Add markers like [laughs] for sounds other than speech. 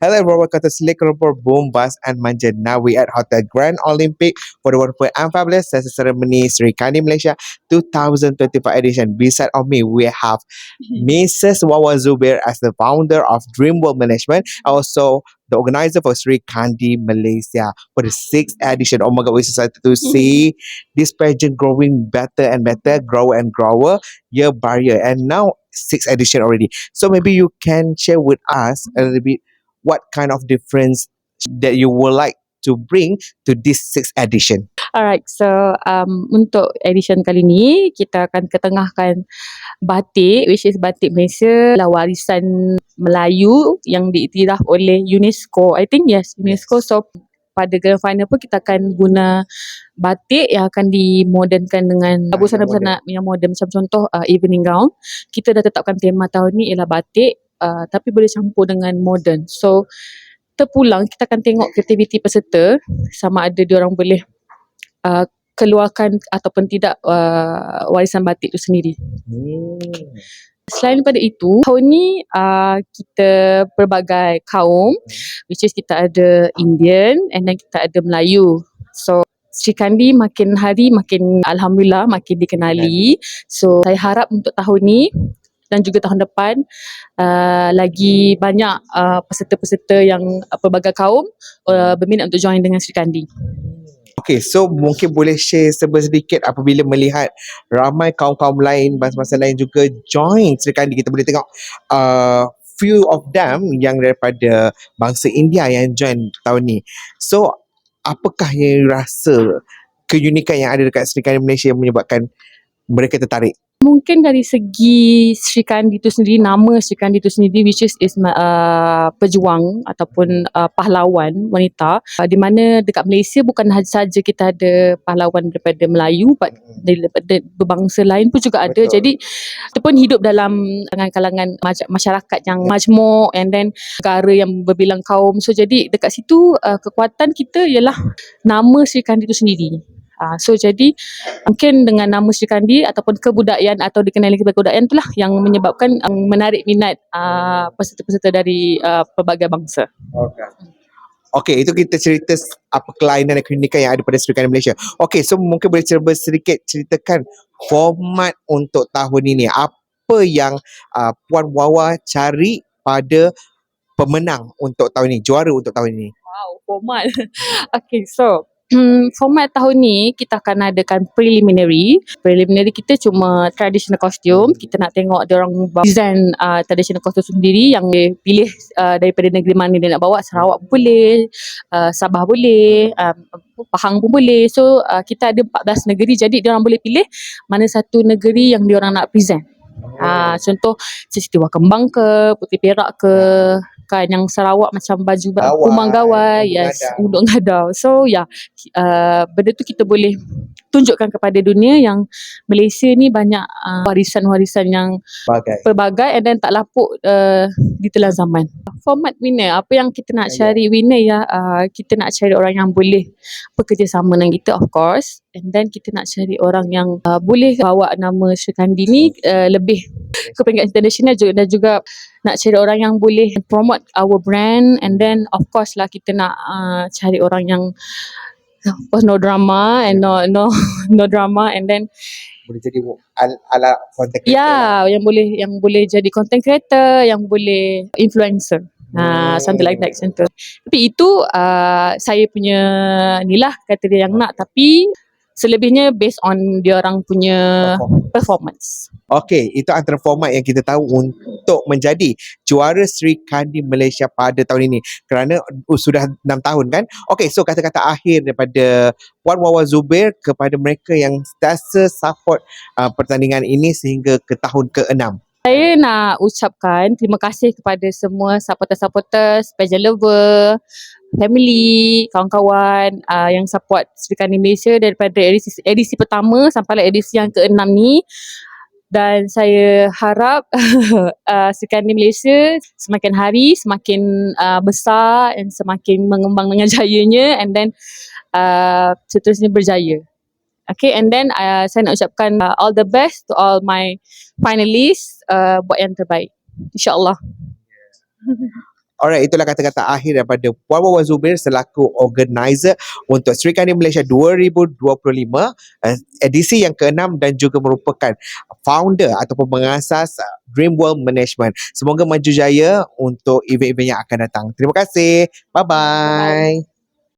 Hello everyone, welcome to Slick Rumpur Boom Bus and Manja. Now we at Hotel Grand Olympic for the Wonderful and Fabulous Sesi Ceremony Sri Kandi Malaysia 2025 edition. Beside of me, we have [laughs] Mrs. Wawa Zubair as the founder of Dream World Management, also the organizer for Sri Kandi Malaysia for the sixth edition. Oh my God, we're so excited to [laughs] see this pageant growing better and better, grow and grower year by year. And now sixth edition already. So maybe you can share with us a little bit what kind of difference that you would like to bring to this sixth edition. Alright, so um, untuk edition kali ni kita akan ketengahkan batik which is batik Malaysia lah warisan Melayu yang diiktiraf oleh UNESCO. I think yes, UNESCO. So pada grand final pun kita akan guna batik yang akan dimodernkan dengan Ah, busana-busana yang moden macam contoh uh, evening gown. Kita dah tetapkan tema tahun ni ialah batik uh, tapi boleh campur dengan moden. So terpulang kita akan tengok kreativiti peserta sama ada dia orang boleh uh, keluarkan ataupun tidak uh, warisan batik itu sendiri. Selain daripada itu, tahun ni uh, kita pelbagai kaum which is kita ada Indian and then kita ada Melayu. So Sri Kandi makin hari makin alhamdulillah makin dikenali. So saya harap untuk tahun ni dan juga tahun depan uh, lagi banyak uh, peserta-peserta yang uh, pelbagai kaum uh, berminat untuk join dengan Sri Kandi. Okay, so mungkin boleh share sedikit apabila melihat ramai kaum-kaum lain, bangsa-bangsa lain juga join Sri Kandi. Kita boleh tengok uh, few of them yang daripada bangsa India yang join tahun ni. So, apakah yang rasa keunikan yang ada dekat Sri Kandi Malaysia yang menyebabkan mereka tertarik? Mungkin dari segi Sri Kandi itu sendiri, nama Sri Kandi itu sendiri which is, is uh, pejuang ataupun uh, pahlawan wanita uh, di mana dekat Malaysia bukan saja kita ada pahlawan daripada Melayu but daripada berbangsa lain pun juga ada. Betul. Jadi kita pun hidup dalam kalangan-kalangan mac- masyarakat yang majmuk and then negara yang berbilang kaum. So jadi dekat situ uh, kekuatan kita ialah nama Sri Kandi itu sendiri. Uh, so jadi mungkin dengan nama Sri Kandi ataupun kebudayaan atau dikenali sebagai kebudayaan itulah yang menyebabkan um, menarik minat uh, peserta-peserta dari uh, pelbagai bangsa. Okay. Okay, itu kita cerita apa kelainan dan keunikan yang ada pada Sri Malaysia. Okay, so mungkin boleh cerita sedikit ceritakan format untuk tahun ini. Apa yang uh, Puan Wawa cari pada pemenang untuk tahun ini, juara untuk tahun ini. Wow, format. [laughs] okay, so hmm, format tahun ni kita akan adakan preliminary. Preliminary kita cuma traditional costume. Kita nak tengok dia orang design uh, traditional costume sendiri yang dia pilih uh, daripada negeri mana dia nak bawa. Sarawak pun boleh, uh, Sabah boleh, um, Pahang pun boleh. So uh, kita ada 14 negeri jadi dia orang boleh pilih mana satu negeri yang dia orang nak present. Ah, contoh Siti Kembang ke, Putih Perak ke, kan yang Sarawak macam baju Gawai, kumang gawai, yes, undang gadau. So ya, yeah, uh, benda tu kita boleh tunjukkan kepada dunia yang Malaysia ni banyak uh, warisan-warisan yang Bagai. pelbagai and then tak lapuk uh, di telan zaman. Format winner, apa yang kita nak Ya, cari winner ya, uh, kita nak cari orang yang boleh bekerjasama dengan kita of course and then kita nak cari orang yang uh, boleh bawa nama Sri Kandi ni uh, lebih ke peringkat international juga, dan juga nak cari orang yang boleh promote our brand and then of course lah kita nak uh, cari orang yang of course no drama and no no [laughs] no drama and then Boleh jadi al- ala content creator lah. Ya, yang boleh yang boleh jadi content creator, yang boleh influencer. Ha, something like that tu. Tapi itu uh, saya punya ni lah kata dia yang nak tapi selebihnya based on dia orang punya Perform. performance. Okey, itu antara format yang kita tahu untuk menjadi juara Sri Kandi Malaysia pada tahun ini. Kerana uh, sudah 6 tahun kan? Okey, so kata-kata akhir daripada Puan Wawa Zubair kepada mereka yang sentiasa support uh, pertandingan ini sehingga ke tahun ke-6. Saya nak ucapkan terima kasih kepada semua supporter-supporters, pageant lover, family, kawan-kawan uh, yang support Sri Kandi Malaysia daripada edisi, edisi pertama sampai edisi yang ke-6 ni. Dan saya harap [laughs] uh, Sri Kandi Malaysia semakin hari semakin uh, besar dan semakin mengembang dengan [laughs] jayanya and then uh, seterusnya berjaya. Okay, and then uh, saya nak ucapkan uh, all the best to all my finalists uh, buat yang terbaik. InsyaAllah. [laughs] Alright, itulah kata-kata akhir daripada Puan Wawan Zubir selaku organizer untuk Sri Kandi Malaysia 2025 uh, edisi yang ke-6 dan juga merupakan founder ataupun pengasas uh, Dream World Management. Semoga maju jaya untuk event-event yang akan datang. Terima kasih. Bye-bye.